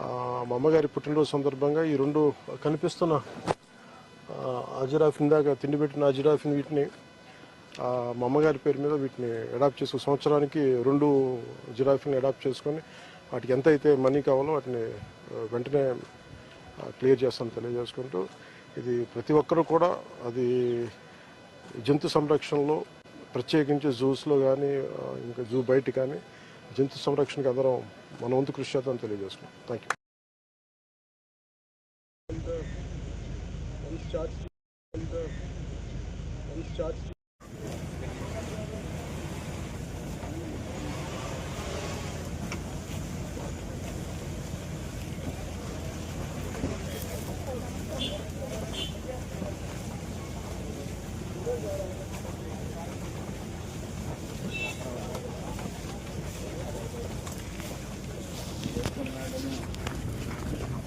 మా అమ్మగారి పుట్టినరోజు సందర్భంగా ఈ రెండు కనిపిస్తున్న అజిరాఫిన్ దాకా తిండి పెట్టిన అజిరాఫిన్ వీటిని మా అమ్మగారి పేరు మీద వీటిని అడాప్ట్ చేసుకుని సంవత్సరానికి రెండు జిరాఫీని అడాప్ట్ చేసుకొని వాటికి ఎంత అయితే మనీ కావాలో వాటిని వెంటనే క్లియర్ చేస్తాను తెలియజేసుకుంటూ ఇది ప్రతి ఒక్కరూ కూడా అది జంతు సంరక్షణలో ప్రత్యేకించి జూస్లో కానీ ఇంకా జూ బయట కానీ జంతు సంరక్షణకి అందరం मन वंत कृषि thank you Thank you. coming out of the mouth.